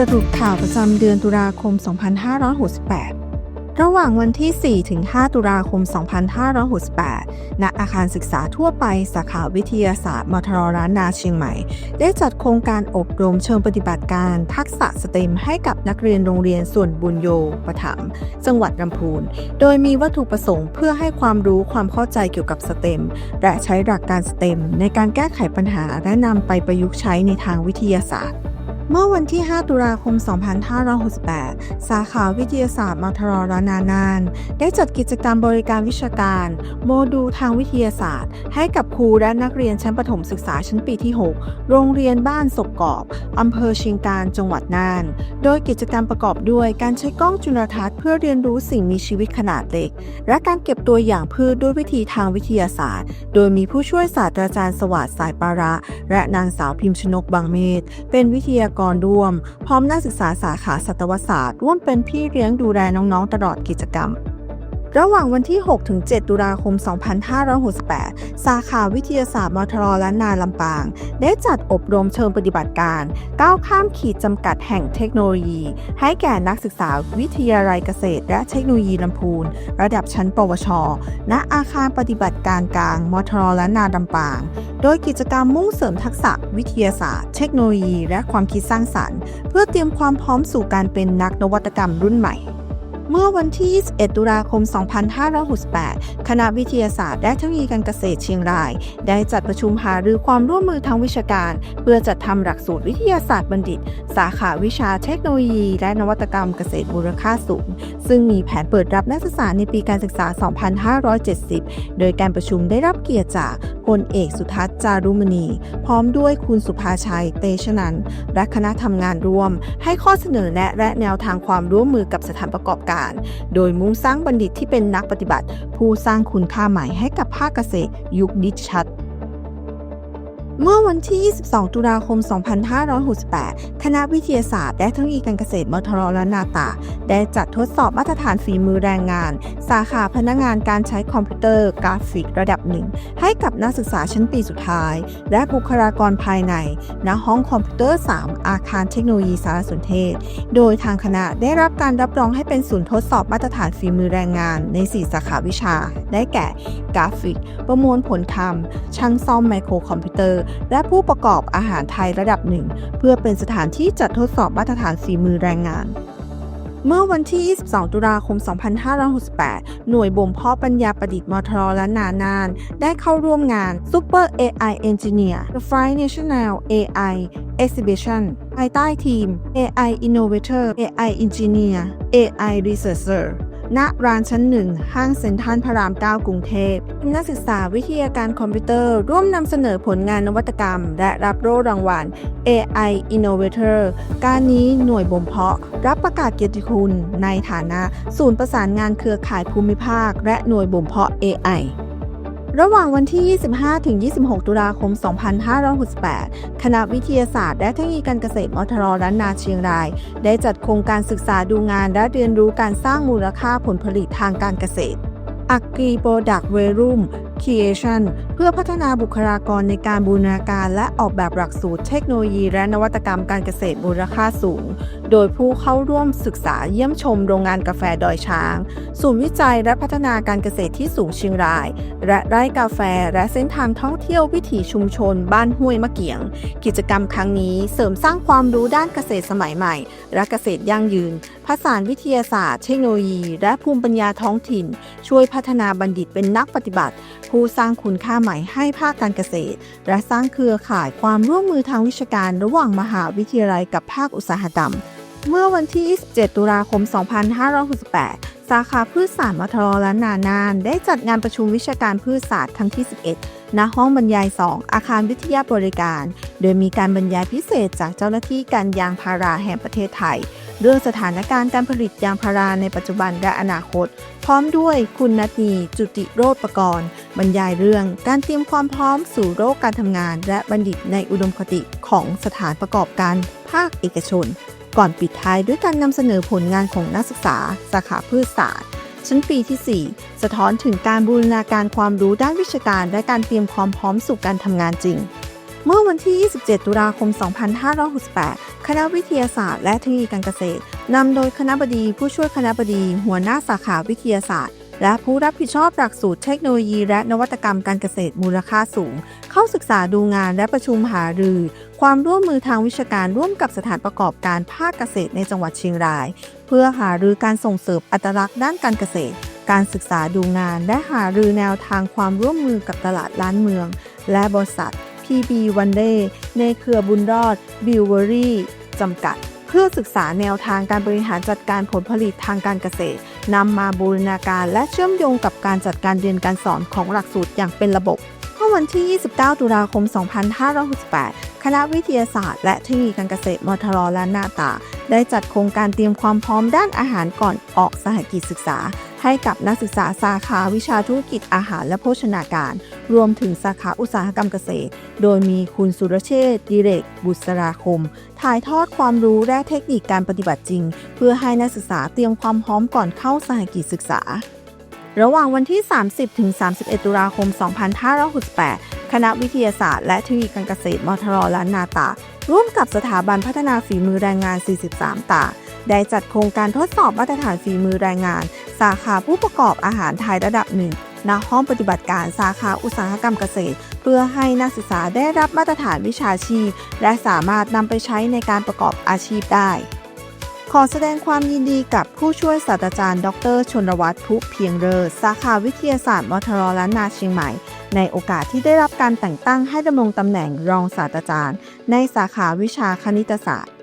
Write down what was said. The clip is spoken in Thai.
สรุปข่าวประจำเดือนตุลาคม 2568 ระหว่างวันที่ 4 ถึง 5 ตุลาคม 2568 ณ อาคารศึกษาทั่วไปสาขาวิทยาศาสตร์มทรล้านนาเชียงใหม่ ได้จัดโครงการอบรมเชิงปฏิบัติการทักษะสเต็มให้กับนักเรียนโรงเรียนส่วนบุญโยประถมจังหวัดลำพูน โดยมีวัตถุประสงค์เพื่อให้ความรู้ความเข้าใจเกี่ยวกับสเต็มและใช้หลักการสเต็มในการแก้ไขปัญหาและนำไปประยุกต์ใช้ในทางวิทยาศาสตร์ เมื่อวันที่ 5 ตุลาคม 2568 สาขาวิทยาศาสตร์มทรรานานาน ได้จัดกิจกรรมบริการวิชาการ โมดูลทางวิทยาศาสตร์ ให้กับครูและนักเรียนชั้นประถมศึกษาชั้นปีที่ 6 โรงเรียนบ้านศกกอบ อำเภอเชียงการ จังหวัดน่าน โดยกิจกรรมประกอบด้วยการใช้กล้องจุลทรรศน์เพื่อเรียนรู้สิ่งมีชีวิตขนาดเล็ก และการเก็บตัวอย่างพืชด้วยวิธีทางวิทยาศาสตร์ โดยมีผู้ช่วยศาสตราจารย์สวัสดิ์สายปาระ และนางสาวพิมพ์ชนกบางเมธเป็นวิทยากรร่วม พร้อมนักศึกษาสาขาสัตวศาสตร์ ร่วมเป็นพี่เลี้ยงดูแลน้องๆตลอดกิจกรรม ระหว่างวันที่ 6-7 ตุลาคม 2568 สาขาวิทยาศาสตร์มทรและนาลำปาง ได้จัดอบรมเชิงปฏิบัติการ ก้าวข้ามขีดจำกัดแห่งเทคโนโลยี ให้แก่นักศึกษาวิทยาลัยเกษตร และเทคโนโลยีลำพูน ระดับชั้น ปวช ณ อาคารปฏิบัติการกลางมทรและนาลำปาง โดยกิจกรรมมุ่งเสริมทักษะวิทยาศาสตร์ เทคโนโลยี และความคิดสร้างสรรค์ เพื่อเตรียมความพร้อมสู่การเป็นนักนวัตกรรมรุ่นใหม่ เมื่อวันที่ 21 ตุลาคม 2568 คณะวิทยาศาสตร์และเทคโนโลยีการเกษตรเชียงราย ได้จัดประชุมหารือความร่วมมือทางวิชาการ เพื่อจัดทำหลักสูตรวิทยาศาสตร์บัณฑิต สาขาวิชาเทคโนโลยี และนวัตกรรมเกษตรมูลค่าสูง ซึ่งมีแผนเปิดรับนักศึกษาในปีการศึกษา 2570 โดยการประชุมได้รับเกียรติจาก พลเอกสุทัศน์จารุมณี พร้อมด้วยคุณสุภาชัย เตชะนันและคณะทำงานร่วม ให้ข้อเสนอแนะและแนวทางความร่วมมือกับสถานประกอบการ โดยมุ่งสร้างบัณฑิตที่เป็นนักปฏิบัติ ผู้สร้างคุณค่าใหม่ให้กับภาคเกษตรยุคดิจิทัลเมื่อวันที่ 22 ตุลาคม 2568 คณะวิทยาศาสตร์และเทคโนโลยีการเกษตรมทรและนาตา ได้จัดทดสอบมาตรฐานฝีมือแรงงานสาขาพนักงานการใช้คอมพิวเตอร์กราฟิกระดับหนึ่ง ให้กับนักศึกษาชั้นปีสุดท้าย และบุคลากรภายในณห้องคอมพิวเตอร์ 3 อาคารเทคโนโลยีสารสนเทศ โดยทางคณะได้รับการรับรองให้เป็นศูนย์ทดสอบมาตรฐานฝีมือแรงงานใน 4 สาขาวิชา ได้แก่กราฟิก ประมวลผลคำช่างซ่อมไมโครคอมพิวเตอร์ และผู้ประกอบอาหารไทยระดับหนึ่ง เพื่อเป็นสถานที่จัดทดสอบมาตรฐานฝีมือแรงงาน เมื่อวันที่ 22 ตุลาคม 2568 หน่วยบ่มเพาะปัญญาประดิษฐ์มทรและนานาน ได้เข้าร่วมงาน Super AI Engineer The Fly National AI Exhibition ภายใต้ทีม AI Innovator AI Engineer AI Researcher ณร้านชั้นหนึ่งห้างเซ็นทรัลพระราม 9 กรุงเทพนักศึกษาวิทยาการคอมพิวเตอร์ ร่วมนำเสนอผลงานนวัตกรรม และรับโล่รางวัล AI Innovator การนี้หน่วยบ่มเพาะ รับประกาศเกียรติคุณในฐานะ ศูนย์ประสานงานเครือข่ายภูมิภาค และหน่วยบ่มเพาะ AI ระหว่างวันที่ 25 ถึง 26 ตุลาคม 2568 คณะวิทยาศาสตร์ และเทคโนโลยีการเกษตรมทรล้านนาเชียงราย ได้จัดโครงการศึกษาดูงานและเรียนรู้การสร้างมูลค่าผลผลิตทางการเกษตร Agri Product Volume Creation เพื่อพัฒนาบุคลากรในการบูรณาการและออกแบบหลักสูตรเทคโนโลยี และนวัตกรรมการเกษตรมูลค่าสูง โดยผู้เข้าร่วมศึกษาเยี่ยมชมโรงงานกาแฟดอยช้าง ศูนย์วิจัยและพัฒนาการเกษตรที่สูงเชียงราย และไร่กาแฟและเส้นทางท่องเที่ยววิถีชุมชน บ้านห้วยมะเกียง กิจกรรมครั้งนี้เสริมสร้างความรู้ด้านเกษตรสมัยใหม่ และเกษตรยั่งยืน ผสานวิทยาศาสตร์ เทคโนโลยี และภูมิปัญญาท้องถิ่น ช่วยพัฒนาบัณฑิตเป็นนักปฏิบัติ ผู้สร้างคุณค่าใหม่ให้ภาคการเกษตร และสร้างเครือข่ายความร่วมมือทางวิชาการระหว่างมหาวิทยาลัยกับภาคอุตสาหกรรม เมื่อวันที่ 27 ตุลาคม 2568 สาขาพืชศาสตร์มทรและนานาน ได้จัดงานประชุมวิชาการพืชศาสตร์ครั้งที่ 11ณห้องบรรยาย 2 อาคารวิทยาบริการ โดยมีการบรรยายพิเศษจากเจ้าหน้าที่การยางพาราแห่งประเทศไทย เรื่องสถานการณ์การผลิตยางพาราในปัจจุบันและอนาคต พร้อมด้วยคุณนัทนีจุติโรธประกรณ์บรรยายเรื่องการเตรียมความพร้อมสู่โลกการทำงาน และบัณฑิตในอุดมคติของสถานประกอบการภาคเอกชน ก่อนปิดท้ายด้วยการนำเสนอผลงานของนักศึกษา สาขาพืชศาสตร์ ชั้นปีที่ 4 สะท้อนถึงการบูรณาการความรู้ด้านวิชาการ และการเตรียมความพร้อมสู่การทำงานจริง เมื่อวันที่ 27 ตุลาคม 2568 คณะวิทยาศาสตร์และเทคโนโลยีการเกษตรนำโดยคณะบดีผู้ช่วยคณะบดี หัวหน้าสาขาวิทยาศาสตร์ และผู้รับผิดชอบหลักสูตรเทคโนโลยี และนวัตกรรมการเกษตรมูลค่าสูง เข้าศึกษาดูงานและประชุมหารือ ความร่วมมือทางวิชาการร่วมกับสถานประกอบการภาคเกษตรในจังหวัดเชียงราย เพื่อหารือการส่งเสริมอัตลักษณ์ด้านการเกษตร การศึกษาดูงาน และหารือแนวทางความร่วมมือกับตลาดล้านเมือง และบริษัท PB One Day ในเครือบุญรอดบิวเวอรี่จำกัด เพื่อศึกษาแนวทางการบริหารจัดการผลผลิตทางการเกษตรนำมาบูรณาการและเชื่อมโยงกับการจัดการเรียนการสอนของหลักสูตรอย่างเป็นระบบเมื่อวันที่ 29 ตุลาคม 2568 คณะวิทยาศาสตร์และเทคโนโลยีการเกษตรมทรและนาตา ได้จัดโครงการเตรียมความพร้อมด้านอาหารก่อนออกสหกิจศึกษา ให้กับนักศึกษาสาขาวิชาธุรกิจอาหารและโภชนาการ รวมถึงสาขาอุตสาหกรรมเกษตร โดยมีคุณสุรเชษฐ์ดิเรก บุษราคม ถ่ายทอดความรู้และเทคนิคการปฏิบัติจริง เพื่อให้นักศึกษาเตรียมความพร้อมก่อนเข้าสหกิจศึกษา ระหว่างวันที่ 30 ถึง 31 ตุลาคม 2568 คณะวิทยาศาสตร์ และเทคโนโลยีการเกษตรมทรและนาตา ร่วมกับสถาบันพัฒนาฝีมือแรงงาน 43 ตาได้จัดโครงการทดสอบมาตรฐานฝีมือแรงงาน สาขาผู้ประกอบอาหารไทยระดับหนึ่งณห้องปฏิบัติการสาขาอุตสาหกรรมเกษตร เพื่อให้นักศึกษาได้รับมาตรฐานวิชาชีพ และสามารถนำไปใช้ในการประกอบอาชีพได้ ขอแสดงความยินดีกับผู้ช่วยศาสตราจารย์ ดร ชนวัฒน์พุเพียงเรอสาขาวิทยาศาสตร์มทรล้านนาเชียงใหม่ ในโอกาสที่ได้รับการแต่งตั้งให้ดำรงตำแหน่งรองศาสตราจารย์ ในสาขาวิชาคณิตศาสตร์